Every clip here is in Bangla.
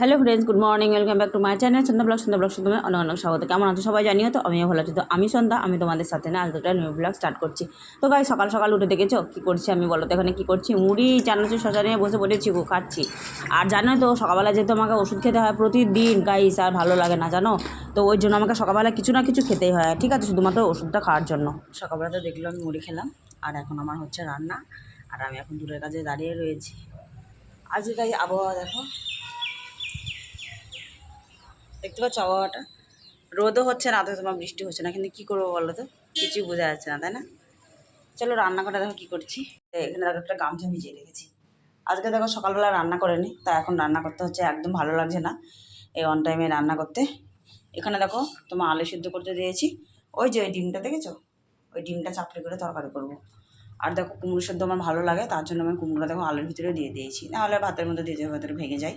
Hello friends, good morning, welcome back to my channel Sandhya blog Sandhya blog তোমার অনেক অনেক স্বাগত। কেমন আছো সবাই? জানিও তো, আমিও ভালো আছি। তো আমি সন্ধ্যা, আমি তোমাদের সাথে না আজ দুটা নিউ ব্লগ স্টার্ট করছি। তো গাই সকাল সকাল উঠে দেখেছ? কী করছি আমি বলো তো, এখানে কী করছি? মুড়ি, চানাচুর শশা নিয়ে বসে পড়েছি, গো, খাচ্ছি। আর জানো তো, সকালবেলা যেহেতু আমাকে ওষুধ খেতে হয় প্রতিদিন গাইস আর ভালো লাগে না, জানো? তো ওই জন্য আমাকে সকালবেলা কিছু না কিছু খেতেই হয়। ঠিক আছে, শুধুমাত্র ওষুধটা খাওয়ার জন্য। সকালবেলা তো দেখল আমি মুড়ি খেলাম, আর এখন আমার হচ্ছে রান্না। আর আমি এখন দূরের কাছে দাঁড়িয়ে রয়েছি। আজকে আবহাওয়া দেখো। দেখতে পাচ্ছ আবহাওয়াটা? রোদও হচ্ছে না তো তোমার বৃষ্টি হচ্ছে না, কিন্তু কী করব বলো তো? কিছুই বোঝা যাচ্ছে না, তাই না? চলো রান্নাঘরটা দেখো কী করছি। এখানে দেখো একটা গামছা ভিজিয়ে রেখেছি। আজকে দেখো সকালবেলা রান্না করেনি তা এখন রান্না করতে হচ্ছে, একদম ভালো লাগছে না এই অন টাইমে রান্না করতে। এখানে দেখো তোমার আলু সিদ্ধ করতে দিয়েছি। ওই যে ওই ডিমটা দেখেছ? ওই ডিমটা চাপড়ি করে তরকারি করব। আর দেখো কুমড়ো সেদ্ধ আমার ভালো লাগে, তার জন্য আমি কুমড়োটা দেখো আলুর ভিতরে দিয়ে দিয়েছি। নাহলে ভাতের মধ্যে দিয়ে ভেতরে ভেঙে যায়।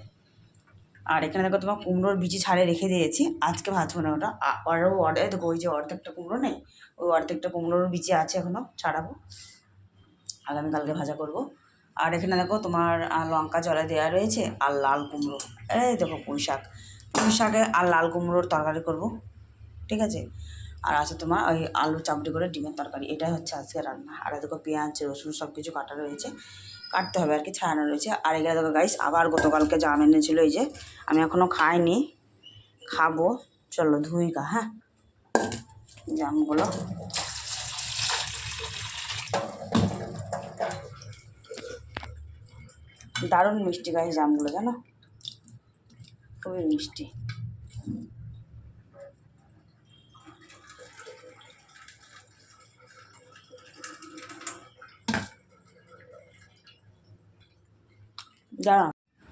আর এখানে দেখো তোমার কুমড়োর বিচি ছাড়ে রেখে দিয়েছি। আজকে ভাজবো না ওটা আরও অর্ধেক, দেখো ওই যে অর্ধেকটা কুমড়ো নেই, ওই অর্ধেকটা কুমড়োর বিচি আছে এখনও ছাড়াবো। আগামীকালকে ভাজা করব। আর এখানে দেখো তোমার লঙ্কা জলে দেওয়া রয়েছে আর লাল কুমড়ো। এই দেখো পুঁই শাক। পুঁই শাকে আর লাল কুমড়োর তরকারি করব। ঠিক আছে? আর আছে তোমার ওই আলু চাপড়ি করে ডিমের তরকারি। এটাই হচ্ছে আজকে রান্না। আর দেখো পেঁয়াজ, রসুন সব কিছু কাটা রয়েছে। কাটতে হবে আর কি ছাড়ানো রয়েছে। আর এগুলো দেখো গাইস আবার গতকালকে জাম এনেছিল এই যে, আমি এখনও খাইনি, খাব, চলো ধুই গা হ্যাঁ? জামগুলো। দারুণ মিষ্টি গাইস জামগুলো, জানো? খুবই মিষ্টি। দাঁড়া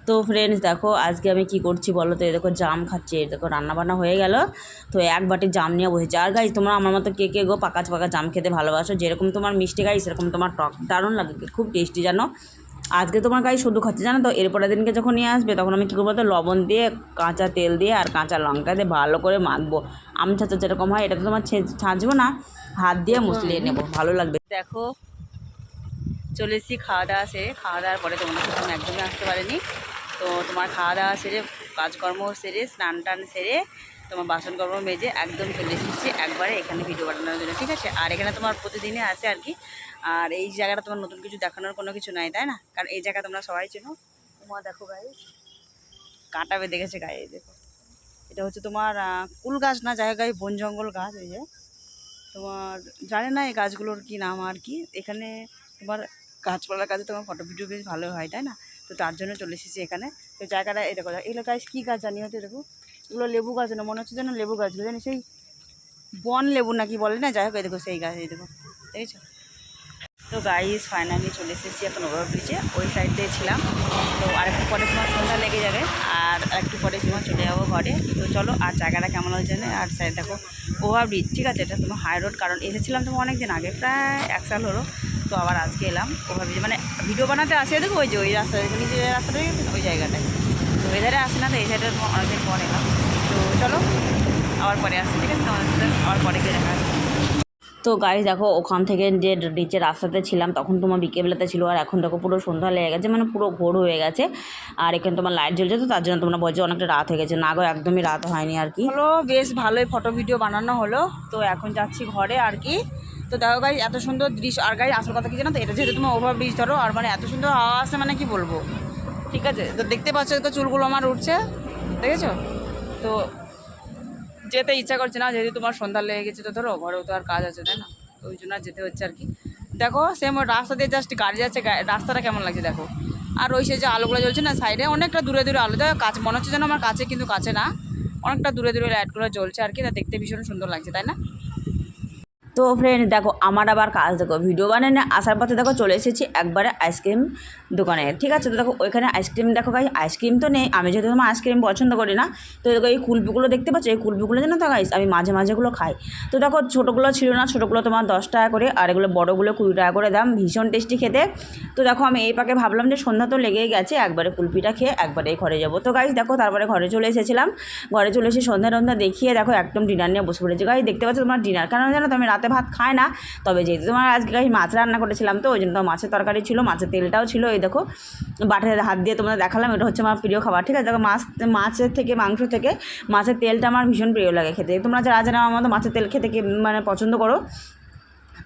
তো ফ্রেন্ডস দেখো আজকে আমি কি করছি বলো তো? দেখো জাম খাচ্ছি দেখো রান্নাবান্না হয়ে গেল। তো এক বাটি জাম নিয়ে বসেছি। আর গাইজ তোমরা আমার মতো কে কে গো পাকা পাকা জাম খেতে ভালোবাসো? যেরকম তোমার মিষ্টি গাই সেরকম তোমার টক দারুণ লাগে, খুব টেস্টি জানো? আজকে তোমার গাই শুধু খাচ্ছি, জানো তো? এরপরের দিনকে যখন নিয়ে আসবে, তখন আমি কী করব তো লবণ দিয়ে, কাঁচা তেল দিয়ে আর কাঁচা লঙ্কা দিয়ে ভালো করে মাখবো। আম ছাঁচা যেরকম হয়, এটা তো তোমার ছাঁচবো না, হাত দিয়ে মুসলিয়ে নেব, ভালো লাগবে। দেখো চলে এসেছি খাওয়া দাওয়া সেরে। খাওয়া দাওয়ার পরে তোমাদের সাথে একদমই আসতে পারিনি। তো তোমার খাওয়া দাওয়া সেরে কাজকর্ম সেরে স্নান টান সেরে তোমার বাসনকর্ম মেজে একদম চলে এসেছি একবারে এখানে ভিডিও বানানোর জন্য ঠিক আছে? আর এখানে তোমার প্রতিদিনে আসে আর কি। আর এই জায়গাটা তোমার নতুন কিছু দেখানোর কোনো কিছু নাই তাই না? কারণ এই জায়গা তোমরা সবাই চেনো। তোমার দেখো গায়ে কাঁটা বেঁধে গেছে গায়ে দেখো। এটা হচ্ছে তোমার কুল গাছ না জায়গায় বন জঙ্গল গাছ এই যে। তোমার জানে না এই গাছগুলোর কি নাম আর কি? এখানে তোমার গাছপালার কাছে তোমার ফটো ভিডিও বেশ ভালো হয়, তাই না? তো তার জন্য চলে এসেছি এখানে। তো জায়গাটা দেখো এগুলো গাছ কী গাছ জানি হতে দেখো এগুলো লেবু গাছ না, মনে হচ্ছে যেন লেবু গাছগুলো জানি সেই বন লেবু নাকি বলে না? যাই হোক, এই দেখো, সেই গাছ, এই দেখো। দেখেছ? তো গাইস ফাইনালি চলে এসেছি এখন ওভার ব্রিজে ওই সাইড ছিলাম। তো আরেকটু পরে তোমার সন্ধ্যা লেগে যাবে। আর একটু পরে তোমার চলে যাব ঘরে। তো চলো, আর জায়গাটা কেমন হচ্ছে না আর সাইড দেখো, ওভার ব্রিজ ঠিক আছে? এটা তোমার হাই রোড কারণ এসেছিলাম তোমার অনেক দিন আগে, প্রায় এক সাল হলো। তো আবার আজকে এলাম। ওভার মানে ভিডিও বানাতে আসে, দেখো ওই যে, ওই রাস্তা নিচে যে রাস্তাটা ওই জায়গাটায়। তো এধারে আসে না, তো এই সাইডে অনেকদিন পর এলাম। তো চলো, আবার পরে আসছি ঠিক আছে? তোমাদের সাথে আবার পরে গিয়ে দেখা। তো গাড়ি দেখো, ওখান থেকে যে নিচে রাস্তাতে ছিলাম, তখন তোমার বিকেলবেলাতে ছিল, আর এখন দেখো পুরো সন্ধ্যা লেগে গেছে মানে পুরো ভোর হয়ে গেছে। আর এখানে তোমার লাইট জ্বলছে, তো তার জন্য তোমরা বলছো অনেকটা রাত হয়ে গেছে। না গো, একদমই রাত হয়নি আর কি। হলো, বেশ ভালোই ফটো ভিডিও বানানো হলো। তো এখন যাচ্ছি ঘরে আর কি। তো দেখো গাই এত সুন্দর দৃশ্য, আর গাড়ি আসল কথা কি জানো তো? এটা যেহেতু তোমার ওভার ব্রিজ ধরো, আর মানে এত সুন্দর হাওয়া আসে মানে কি বলব? ঠিক আছে? তো দেখতে পাচ্ছ তো চুলগুলো আমার উঠছে, দেখেছ? তো যেতে ইচ্ছা করছে না, যেহেতু তোমার সন্ধ্যা লেগে গেছে, তো ধরো ঘরেও তো আর কাজ আছে, তাই না? ওই জন্য যেতে হচ্ছে আর কি। দেখো সেম রাস্তা দিয়ে জাস্ট গাড়ি যাচ্ছে রাস্তাটা কেমন লাগছে দেখো। আর ওই সে যে আলোগুলো জ্বলছে না সাইডে অনেকটা দূরে দূরে আলো। দেখো, কাছে মনে হচ্ছে যেন আমার কাছে, কিন্তু কাছে না। অনেকটা দূরে দূরে লাইটগুলো জ্বলছে আর কি, তা দেখতে ভীষণ সুন্দর লাগছে, তাই না? তো ফ্রেন্ড দেখো, আমার আবার কাজ, দেখো ভিডিও বানানো আসার পথে, দেখো, চলে এসেছি একবারে আইসক্রিম দোকানে। ঠিক আছে? তো দেখো, ওইখানে আইসক্রিম দেখো গাই আইসক্রিম তো নেই। আমি যেহেতু তোমার আইসক্রিম পছন্দ করি না, তো দেখো, এই কুলপিগুলো দেখতে পাচ্ছ? এই কুলপিগুলো জানো তো গাইস আমি মাঝে মাঝেগুলো খাই। তো দেখো, ছোটোগুলো ছিল না, ছোটোগুলো তোমার দশ টাকা করে, আর এগুলো বড়োগুলো কুড়ি টাকা করে দাম, ভীষণ টেস্টি খেতে। তো দেখো, আমি এই পাকে ভাবলাম যে সন্ধ্যা তো লেগেই গেছে, একবারে কুলপিটা খেয়ে একবারে ঘরে যাব। তো গাইস দেখো, তারপরে ঘরে চলে এসেছিলাম। ঘরে চলে এসে সন্ধ্যা টন্ধা দেখিয়ে, দেখো, একদম ডিনার নিয়ে বসে পড়েছি। গাইস দেখতে পাচ্ছ তোমার ডিনার কারণ জানো তো, আমি রাতে ভাত খায় না। তবে যেহেতু তোমার আজকে আমি মাছ রান্না করেছিলাম তো, ওই জন্য তো মাছের তরকারি ছিল, মাছের তেলটাও ছিল, এই দেখো। বাটারে হাত দিয়ে তোমাদের দেখালাম, এটা হচ্ছে আমার প্রিয় খাবার, ঠিক আছে? দেখো, মাছ, মাছের থেকে, মাংস থেকে মাছের তেলটা আমার ভীষণ প্রিয় লাগে খেতে। তোমরা যারা যারা আমার মতো মাছের তেল খেতে মানে পছন্দ করো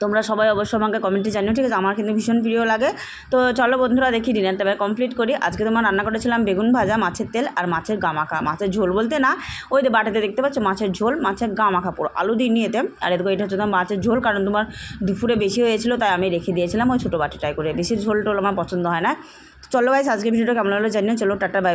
তোমরা সবাই অবশ্যই আমাকে কমেন্টে জানিও, ঠিক আছে? আমার কিন্তু ভীষণ প্রিয় লাগে। তো চলো বন্ধুরা, দেখি ডিনারটা এবার কমপ্লিট করি। আজকে তোমার রান্না করেছিলাম বেগুন ভাজা, মাছের তেল আর মাছের গামাখা। মাছের ঝোল বলতে না, ওই যে বাটাতে দেখতে পাচ্ছ, মাছের ঝোল, মাছের গামাখা পুরো। আলু দিয়ে নিয়েতে। আর এদিকে এটা হচ্ছে তোমার মাছের ঝোল, কারণ তোমার দুপুরে বেশি হয়েছিল, তাই আমি রেখে দিয়েছিলাম ওই ছোটো বাটিটাই করে। বেশি ঝোল টোল আমার পছন্দ হয় না। চলো গাইস আজকে ভিডিওটা কেমন হলো জানিও। চলো, টাটা বাই